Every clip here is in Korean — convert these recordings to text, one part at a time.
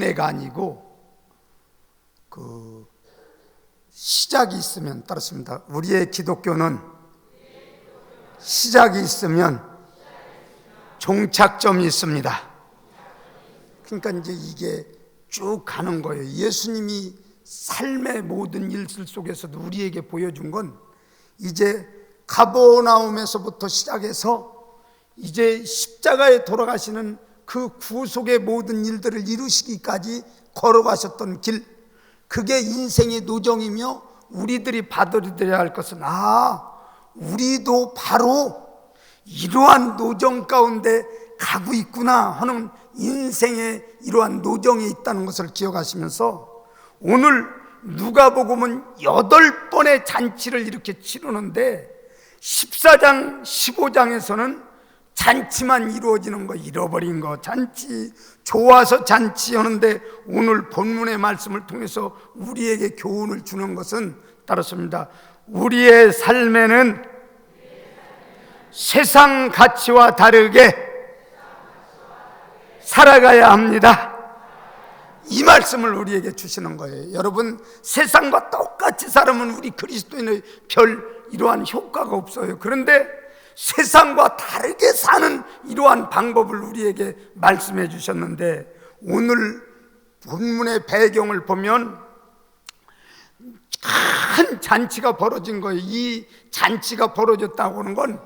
운해가 아니고 그 시작이 있으면 따르습니다. 우리의 기독교는 시작이 있으면 종착점이 있습니다. 그러니까 이제 이게 쭉 가는 거예요. 예수님이 삶의 모든 일들 속에서도 우리에게 보여준 건 이제 가보나움에서부터 시작해서 이제 십자가에 돌아가시는 그 구속의 모든 일들을 이루시기까지 걸어가셨던 길, 그게 인생의 노정이며 우리들이 받아들여야 할 것은 아, 우리도 바로 이러한 노정 가운데 가고 있구나 하는 인생의 이러한 노정에 있다는 것을 기억하시면서 오늘 누가 복음은 여덟 번의 잔치를 이렇게 치르는데 14장, 15장에서는 잔치만 이루어지는 거 잃어버린 거 잔치 좋아서 잔치 하는데 오늘 본문의 말씀을 통해서 우리에게 교훈을 주는 것은 따르습니다. 우리의 삶에는 세상 가치와 다르게 살아가야 합니다. 이 말씀을 우리에게 주시는 거예요. 여러분, 세상과 똑같이 살으면 우리 그리스도인의 별 이러한 효과가 없어요. 그런데 세상과 다르게 사는 이러한 방법을 우리에게 말씀해 주셨는데 오늘 본문의 배경을 보면 큰 잔치가 벌어진 거예요. 이 잔치가 벌어졌다고 하는 건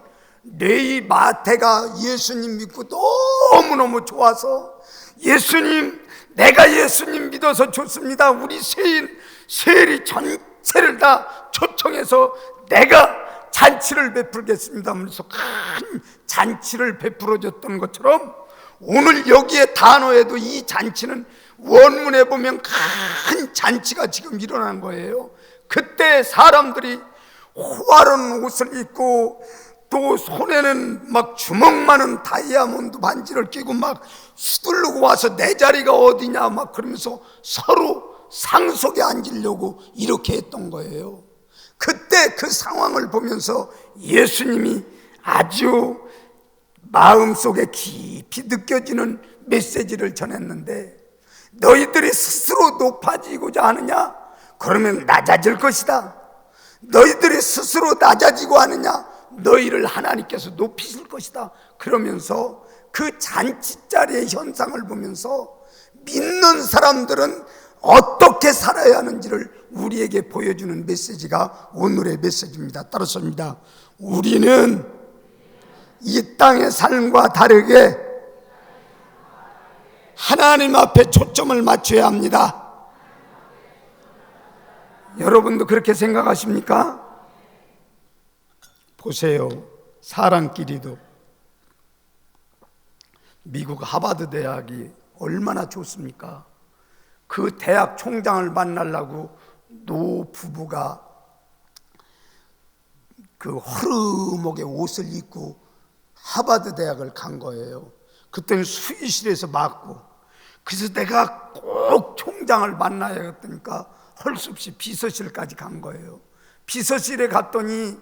레이 마태가 예수님 믿고 너무너무 좋아서 예수님 내가 예수님 믿어서 좋습니다. 우리 세인 세리 전체를 다 초청해서 내가 잔치를 베풀겠습니다. 하면서 큰 잔치를 베풀어 줬던 것처럼 오늘 여기에 단어에도 이 잔치는 원문에 보면 큰 잔치가 지금 일어난 거예요. 그때 사람들이 호화로운 옷을 입고 또 손에는 막 주먹 많은 다이아몬드 반지를 끼고 막 수들르고 와서 내 자리가 어디냐 막 그러면서 서로 상속에 앉으려고 이렇게 했던 거예요. 그때 그 상황을 보면서 예수님이 아주 마음속에 깊이 느껴지는 메시지를 전했는데 너희들이 스스로 높아지고자 하느냐? 그러면 낮아질 것이다. 너희들이 스스로 낮아지고 하느냐? 너희를 하나님께서 높이실 것이다. 그러면서 그 잔치 자리의 현상을 보면서 믿는 사람들은 어떻게 살아야 하는지를 우리에게 보여주는 메시지가 오늘의 메시지입니다. 따라서입니다. 우리는 이 땅의 삶과 다르게 하나님 앞에 초점을 맞춰야 합니다. 여러분도 그렇게 생각하십니까? 보세요. 사람끼리도 미국 하버드 대학이 얼마나 좋습니까? 그 대학 총장을 만나려고 노 부부가 그 허름하게 옷을 입고 하버드 대학을 간 거예요. 그때는 수의실에서 맞고 그래서 내가 꼭 총장을 만나야겠다니까 할수 없이 비서실까지 간 거예요. 비서실에 갔더니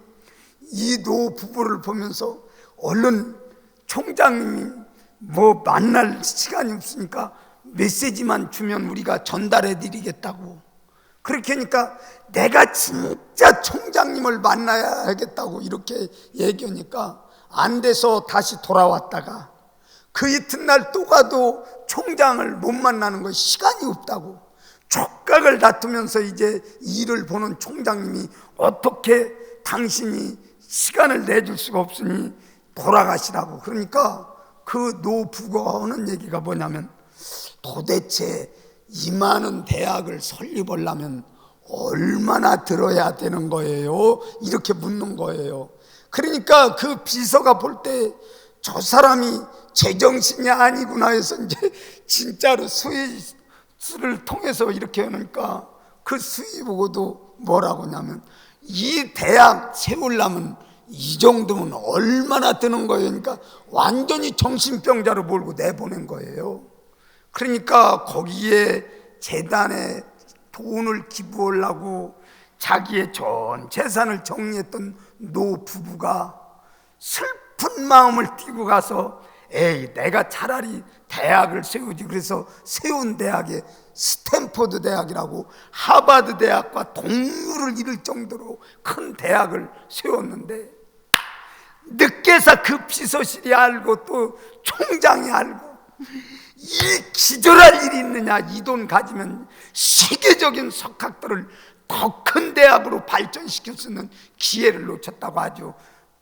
이 노 부부를 보면서 얼른 총장님이 뭐 만날 시간이 없으니까 메시지만 주면 우리가 전달해 드리겠다고. 그렇게 하니까 내가 진짜 총장님을 만나야겠다고 이렇게 얘기하니까 안 돼서 다시 돌아왔다가 그 이튿날 또 가도 총장을 못 만나는 거 시간이 없다고 촉각을 다투면서 이제 일을 보는 총장님이 어떻게 당신이 시간을 내줄 수가 없으니 돌아가시라고 그러니까 그 노부가 하는 얘기가 뭐냐면 도대체 이 많은 대학을 설립하려면 얼마나 들어야 되는 거예요? 이렇게 묻는 거예요. 그러니까 그 비서가 볼 때 저 사람이 제정신이 아니구나 해서 이제 진짜로 수의를 통해서 이렇게 하니까 그 수의 보고도 뭐라고 하냐면 이 대학 세우려면 이 정도면 얼마나 드는 거예요? 그러니까 완전히 정신병자로 몰고 내보낸 거예요. 그러니까 거기에 재단에 돈을 기부하려고 자기의 전 재산을 정리했던 노 부부가 슬픈 마음을 띠고 가서 에이 내가 차라리 대학을 세우지. 그래서 세운 대학에 스탠포드 대학이라고 하버드 대학과 동률을 이룰 정도로 큰 대학을 세웠는데 늦게서 그 비서실이 알고 또 총장이 알고 이 기절할 일이 있느냐? 이 돈 가지면 세계적인 석학들을 더 큰 대학으로 발전시킬 수 있는 기회를 놓쳤다고 아주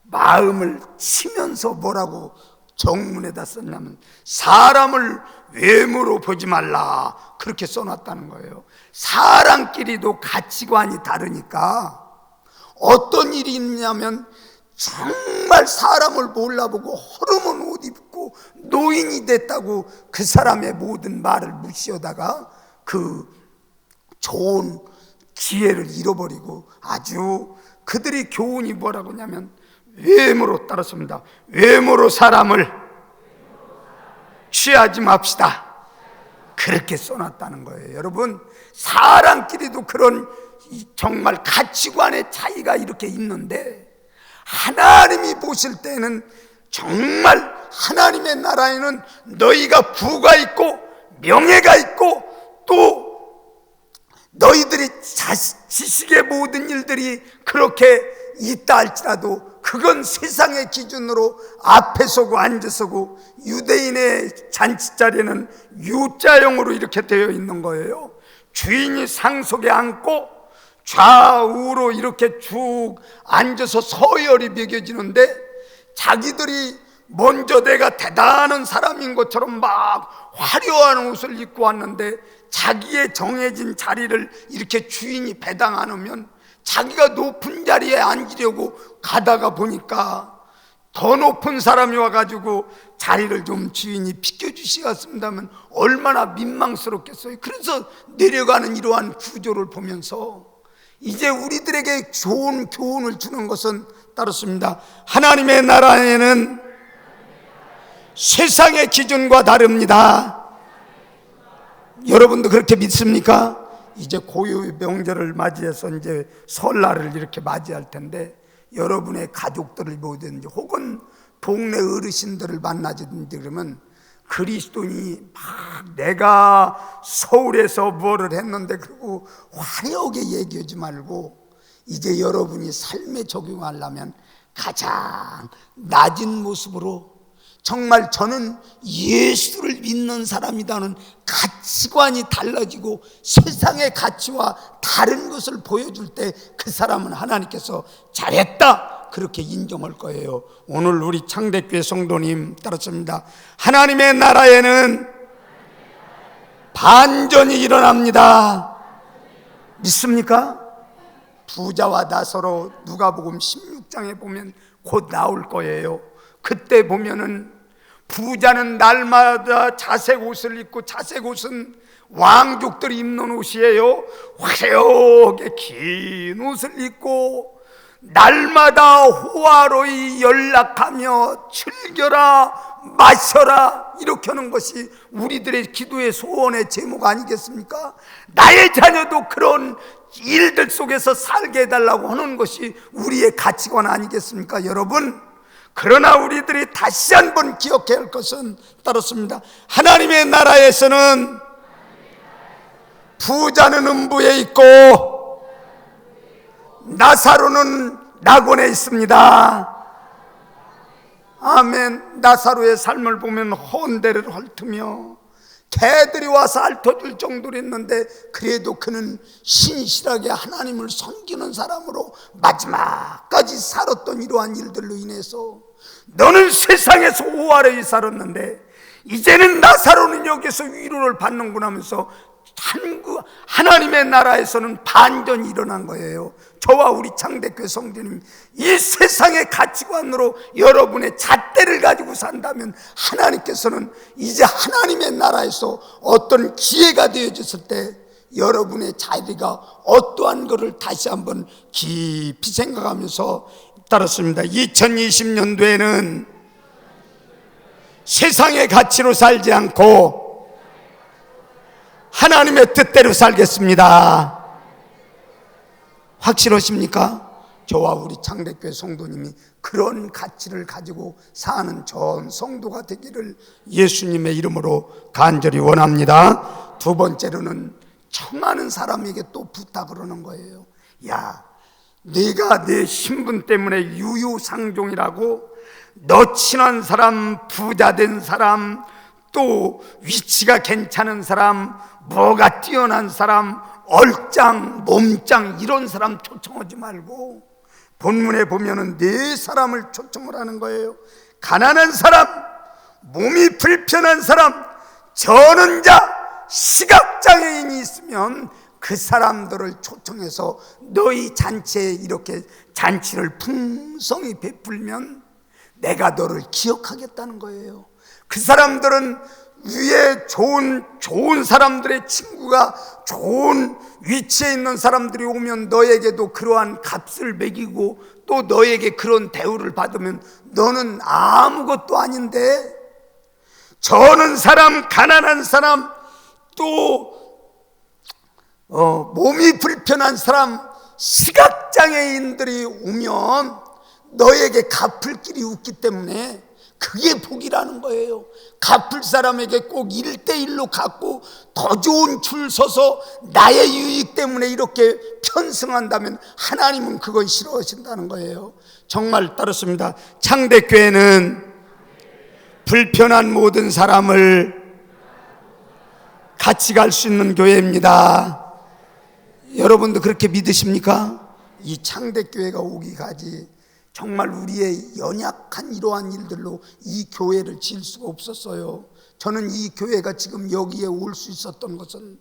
마음을 치면서 뭐라고 정문에다 썼냐면 사람을 외모로 보지 말라. 그렇게 써놨다는 거예요. 사람끼리도 가치관이 다르니까 어떤 일이 있냐면 정말 사람을 몰라보고 허름한 옷 입고 노인이 됐다고 그 사람의 모든 말을 무시하다가 그 좋은 기회를 잃어버리고 아주 그들이 교훈이 뭐라고 하냐면 외모로 따랐습니다. 외모로 사람을 취하지 맙시다. 그렇게 써놨다는 거예요. 여러분, 사람끼리도 그런 이 정말 가치관의 차이가 이렇게 있는데 하나님이 보실 때는 정말 하나님의 나라에는 너희가 부가 있고 명예가 있고 또 너희들이 지식의 모든 일들이 그렇게 있다 할지라도 그건 세상의 기준으로 앞에 서고 앉아 서고 유대인의 잔치 자리는 U자형으로 이렇게 되어 있는 거예요. 주인이 상속에 앉고 좌우로 이렇게 쭉 앉아서 서열이 매겨지는데 자기들이 먼저 내가 대단한 사람인 것처럼 막 화려한 옷을 입고 왔는데 자기의 정해진 자리를 이렇게 주인이 배당 안 오면 자기가 높은 자리에 앉으려고 가다가 보니까 더 높은 사람이 와가지고 자리를 좀 주인이 비켜주시겠습니다면 얼마나 민망스럽겠어요. 그래서 내려가는 이러한 구조를 보면서 이제 우리들에게 좋은 교훈을 주는 것은 따르습니다. 하나님의 나라에는 세상의 기준과 다릅니다. 여러분도 그렇게 믿습니까? 이제 고유의 명절을 맞이해서 이제 설날을 이렇게 맞이할 텐데 여러분의 가족들을 보든지 혹은 동네 어르신들을 만나든지 그러면 그리스도인이 막 내가 서울에서 뭐를 했는데 그리고 화려하게 얘기하지 말고 이제 여러분이 삶에 적용하려면 가장 낮은 모습으로 정말 저는 예수를 믿는 사람이다는 가치관이 달라지고 세상의 가치와 다른 것을 보여줄 때 그 사람은 하나님께서 잘했다 그렇게 인정할 거예요. 오늘 우리 창대교회 성도님 따랐습니다. 하나님의 나라에는 반전이 일어납니다. 믿습니까? 부자와 나서로 누가복음 16장에 보면 곧 나올 거예요. 그때 보면은 부자는 날마다 자색 옷을 입고 자색 옷은 왕족들이 입는 옷이에요. 화려하게 긴 옷을 입고 날마다 호화로이 연락하며 즐겨라 마셔라 이렇게 하는 것이 우리들의 기도의 소원의 제목 아니겠습니까? 나의 자녀도 그런 일들 속에서 살게 해달라고 하는 것이 우리의 가치관 아니겠습니까? 여러분 그러나 우리들이 다시 한번 기억해야 할 것은 따르습니다. 하나님의 나라에서는 부자는 음부에 있고 나사로는 낙원에 있습니다. 아멘. 나사로의 삶을 보면 헌대를 헐트며 개들이 와서 앓아줄 정도로 했는데 그래도 그는 신실하게 하나님을 섬기는 사람으로 마지막까지 살았던 이러한 일들로 인해서 너는 세상에서 오아래에 살았는데 이제는 나사로는 여기서 위로를 받는구나 하면서 한국 하나님의 나라에서는 반전이 일어난 거예요. 저와 우리 창대교회 성도님 이 세상의 가치관으로 여러분의 잣대를 가지고 산다면 하나님께서는 이제 하나님의 나라에서 어떤 기회가 되어졌을 때 여러분의 자리가 어떠한 것을 다시 한번 깊이 생각하면서 따랐습니다. 2020년도에는 세상의 가치로 살지 않고 하나님의 뜻대로 살겠습니다. 확실하십니까? 저와 우리 창대교회 성도님이 그런 가치를 가지고 사는 전 성도가 되기를 예수님의 이름으로 간절히 원합니다. 두 번째로는 청하는 사람에게 또 부탁을 하는 거예요. 야, 네가 내 신분 때문에 유유상종이라고 너 친한 사람, 부자 된 사람, 또 위치가 괜찮은 사람, 뭐가 뛰어난 사람, 얼짱, 몸짱 이런 사람 초청하지 말고 본문에 보면은 네 사람을 초청을 하는 거예요. 가난한 사람, 몸이 불편한 사람, 저는 자, 시각장애인이 있으면 그 사람들을 초청해서 너희 잔치에 이렇게 잔치를 풍성히 베풀면 내가 너를 기억하겠다는 거예요. 그 사람들은 위에 좋은 좋은 사람들의 친구가 좋은 위치에 있는 사람들이 오면 너에게도 그러한 값을 매기고 또 너에게 그런 대우를 받으면 너는 아무것도 아닌데? 저는 사람 가난한 사람 또 어, 몸이 불편한 사람 시각장애인들이 오면 너에게 갚을 길이 없기 때문에 그게 복이라는 거예요. 갚을 사람에게 꼭 1대1로 갚고 더 좋은 줄 서서 나의 유익 때문에 이렇게 편승한다면 하나님은 그건 싫어하신다는 거예요. 정말 따르습니다. 창대교회는 불편한 모든 사람을 같이 갈 수 있는 교회입니다. 여러분도 그렇게 믿으십니까? 이 창대교회가 오기까지 정말 우리의 연약한 이러한 일들로 이 교회를 지을 수가 없었어요. 저는 이 교회가 지금 여기에 올 수 있었던 것은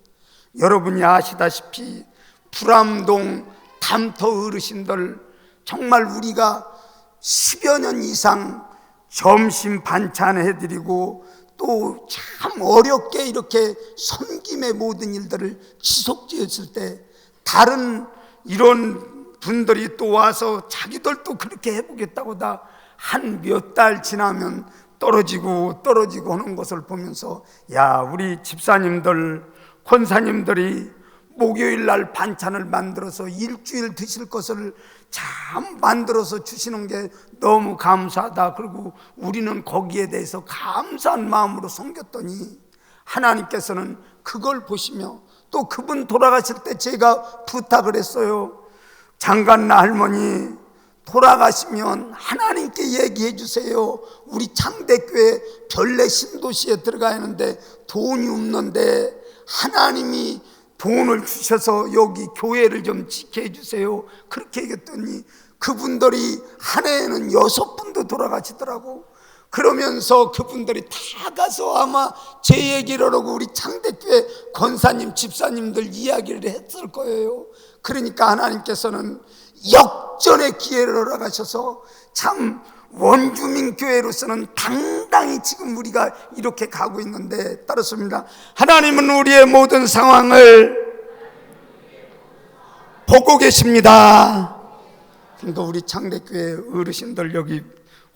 여러분이 아시다시피 불암동 담터 어르신들 정말 우리가 10여 년 이상 점심 반찬 해드리고 또 참 어렵게 이렇게 섬김의 모든 일들을 지속지었을 때 다른 이런 분들이 또 와서 자기들도 그렇게 해보겠다고 다 한 몇 달 지나면 떨어지고 떨어지고 하는 것을 보면서 야 우리 집사님들 권사님들이 목요일 날 반찬을 만들어서 일주일 드실 것을 참 만들어서 주시는 게 너무 감사하다. 그리고 우리는 거기에 대해서 감사한 마음으로 섬겼더니 하나님께서는 그걸 보시며 또 그분 돌아가실 때 제가 부탁을 했어요. 장관나 할머니 돌아가시면 하나님께 얘기해 주세요. 우리 창대교회 별내 신도시에 들어가야 하는데 돈이 없는데 하나님이 돈을 주셔서 여기 교회를 좀 지켜 주세요. 그렇게 얘기했더니 그분들이 한 해에는 여섯 분도 돌아가시더라고. 그러면서 그분들이 다 가서 아마 제 얘기를 하고 우리 창대교회 권사님, 집사님들 이야기를 했을 거예요. 그러니까 하나님께서는 역전의 기회를 허락하셔서 참 원주민 교회로서는 당당히 지금 우리가 이렇게 가고 있는데 따르습니다. 하나님은 우리의 모든 상황을 보고 계십니다. 그러니까 우리 창대교회 어르신들 여기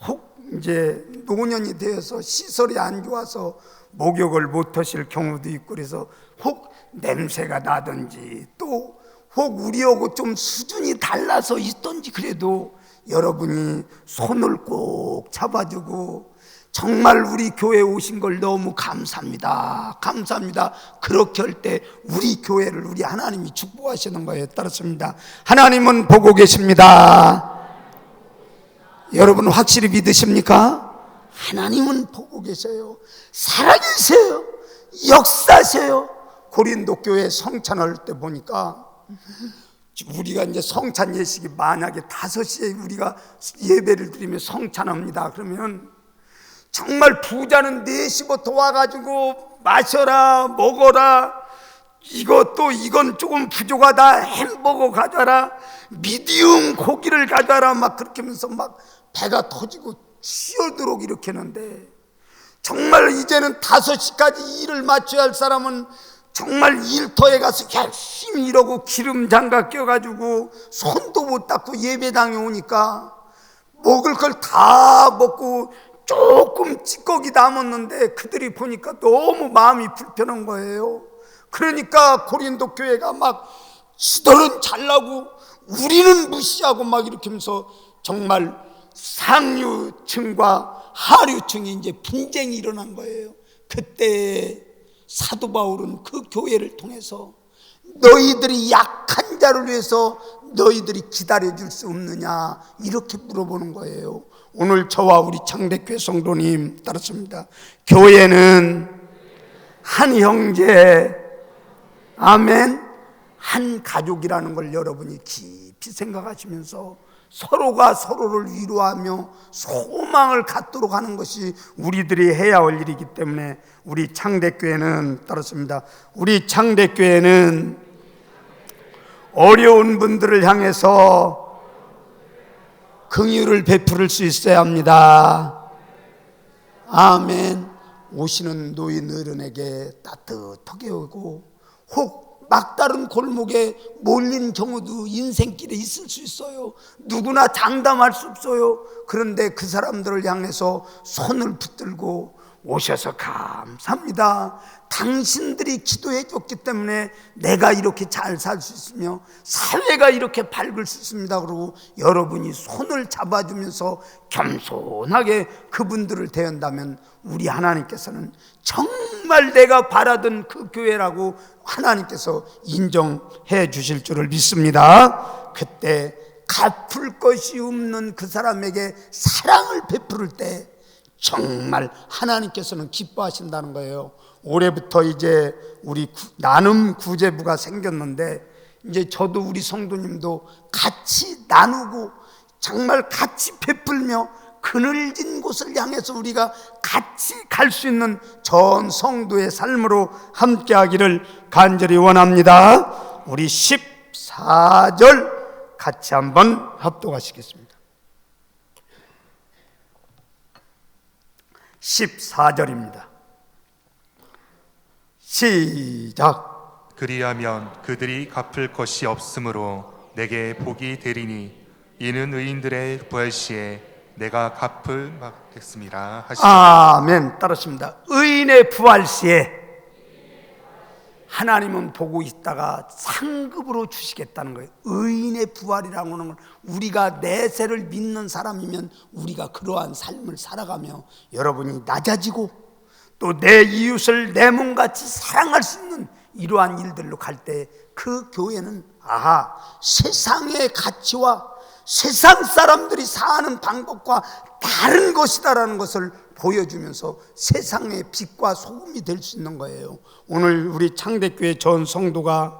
혹 이제 노년이 되어서 시설이 안 좋아서 목욕을 못 하실 경우도 있고 그래서 혹 냄새가 나든지 또 혹 우리하고 좀 수준이 달라서 있던지 그래도 여러분이 손을 꼭 잡아주고 정말 우리 교회 오신 걸 너무 감사합니다. 감사합니다. 그렇게 할 때 우리 교회를 우리 하나님이 축복하시는 거에 따랐습니다. 하나님은 보고 계십니다. 여러분 확실히 믿으십니까? 하나님은 보고 계세요. 살아계세요. 역사세요. 고린도 교회 성찬할 때 보니까 우리가 이제 성찬 예식이 만약에 다섯 시에 우리가 예배를 드리면 성찬합니다. 그러면 정말 부자는 4시부터 와가지고 마셔라, 먹어라, 이것도 이건 조금 부족하다, 햄버거 가져라, 미디움 고기를 가져라, 막 그렇게 하면서 막 배가 터지고 치열도록 이렇게 했는데 정말 이제는 5시까지 일을 마쳐야 할 사람은 정말 일터에 가서 열심히 일하고 기름 장갑 껴가지고 손도 못 닦고 예배당에 오니까 먹을 걸 다 먹고 조금 찌꺼기 남았는데 그들이 보니까 너무 마음이 불편한 거예요. 그러니까 고린도 교회가 막 시들은 잘나고 우리는 무시하고 막 이렇게 하면서 정말 상류층과 하류층이 이제 분쟁이 일어난 거예요. 그때 사도 바울은 그 교회를 통해서 너희들이 약한 자를 위해서 너희들이 기다려줄 수 없느냐 이렇게 물어보는 거예요. 오늘 저와 우리 창대교회 성도님 따랐습니다. 교회는 한 형제, 아멘, 한 가족이라는 걸 여러분이 깊이 생각하시면서 서로가 서로를 위로하며 소망을 갖도록 하는 것이 우리들이 해야 할 일이기 때문에 우리 창대교회는 따랐습니다. 우리 창대교회는 어려운 분들을 향해서 긍휼을 베풀을 수 있어야 합니다. 아멘. 오시는 노인 어른에게 따뜻하게 오고 혹 막다른 골목에 몰린 경우도 인생길에 있을 수 있어요. 누구나 장담할 수 없어요. 그런데 그 사람들을 향해서 손을 붙들고 오셔서 감사합니다. 당신들이 기도해 줬기 때문에 내가 이렇게 잘 살 수 있으며 사회가 이렇게 밝을 수 있습니다. 그러고 여러분이 손을 잡아주면서 겸손하게 그분들을 대한다면 우리 하나님께서는 정말 내가 바라던 그 교회라고 하나님께서 인정해 주실 줄을 믿습니다. 그때 갚을 것이 없는 그 사람에게 사랑을 베풀을 때 정말 하나님께서는 기뻐하신다는 거예요. 올해부터 이제 우리 구, 나눔 구제부가 생겼는데 이제 저도 우리 성도님도 같이 나누고 정말 같이 베풀며 그늘진 곳을 향해서 우리가 같이 갈 수 있는 전 성도의 삶으로 함께 하기를 간절히 원합니다. 우리 14절 같이 한번 합독하시겠습니다. 14절입니다. 시작. 그리하면 그들이 갚을 것이 없으므로 내게 복이 되리니 이는 의인들의 부활 시에 내가 갚을 받겠습니다 아멘. 따르십니다. 의인의 부활 시에 하나님은 보고 있다가 상급으로 주시겠다는 거예요. 의인의 부활이라고 하는 건 우리가 내세를 믿는 사람이면 우리가 그러한 삶을 살아가며 여러분이 낮아지고 또 내 이웃을 내 몸같이 사랑할 수 있는 이러한 일들로 갈 때 그 교회는 아하 세상의 가치와 세상 사람들이 사는 방법과 다른 것이다라는 것을 보여주면서 세상의 빛과 소금이 될 수 있는 거예요. 오늘 우리 창대교회 전 성도가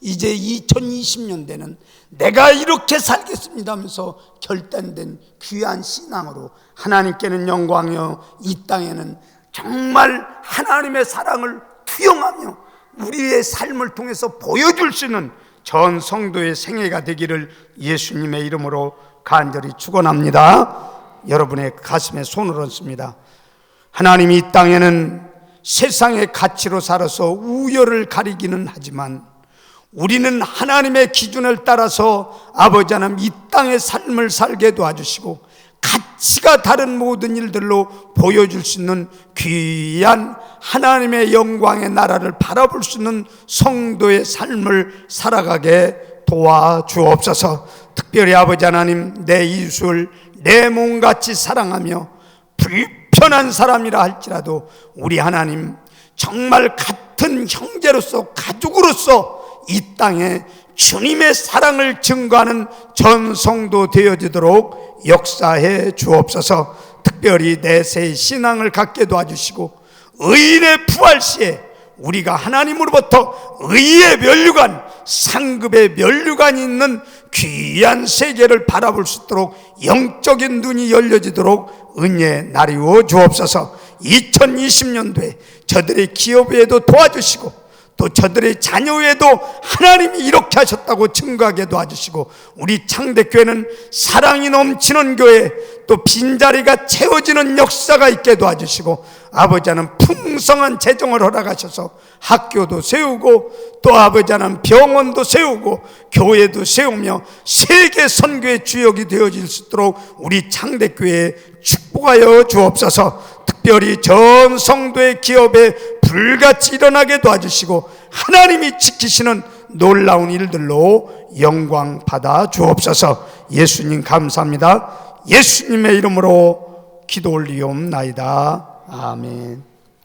이제 2020년대는 내가 이렇게 살겠습니다 하면서 결단된 귀한 신앙으로 하나님께는 영광이요 이 땅에는 정말 하나님의 사랑을 투영하며 우리의 삶을 통해서 보여줄 수 있는 전 성도의 생애가 되기를 예수님의 이름으로 간절히 축원합니다. 여러분의 가슴에 손을 얹습니다. 하나님이 이 땅에는 세상의 가치로 살아서 우열을 가리기는 하지만 우리는 하나님의 기준을 따라서 아버지 하나님 이 땅의 삶을 살게 도와주시고 가치가 다른 모든 일들로 보여줄 수 있는 귀한 하나님의 영광의 나라를 바라볼 수 있는 성도의 삶을 살아가게 도와주옵소서. 특별히 아버지 하나님 내 이웃을 내 몸같이 사랑하며 불편한 사람이라 할지라도 우리 하나님 정말 같은 형제로서 가족으로서 이 땅에 주님의 사랑을 증거하는 전성도 되어지도록 역사해 주옵소서. 특별히 내세의 신앙을 갖게 도와주시고 의인의 부활 시에 우리가 하나님으로부터 의의 면류관, 상급의 면류관이 있는 귀한 세계를 바라볼 수 있도록 영적인 눈이 열려지도록 은혜 나리워 주옵소서. 2020년도에 저들의 기업에도 도와주시고 또 저들의 자녀에도 하나님이 이렇게 하셨다고 증거하게 도와주시고 우리 창대교회는 사랑이 넘치는 교회 또 빈자리가 채워지는 역사가 있게 도와주시고 아버지는 풍성한 재정을 허락하셔서 학교도 세우고 또 아버지는 병원도 세우고 교회도 세우며 세계 선교의 주역이 되어질 수 있도록 우리 창대교회에 축복하여 주옵소서. 특별히 전 성도의 기업에 불같이 일어나게 도와주시고 하나님이 지키시는 놀라운 일들로 영광 받아 주옵소서. 예수님 감사합니다. 예수님의 이름으로 기도 올리옵나이다. 아멘.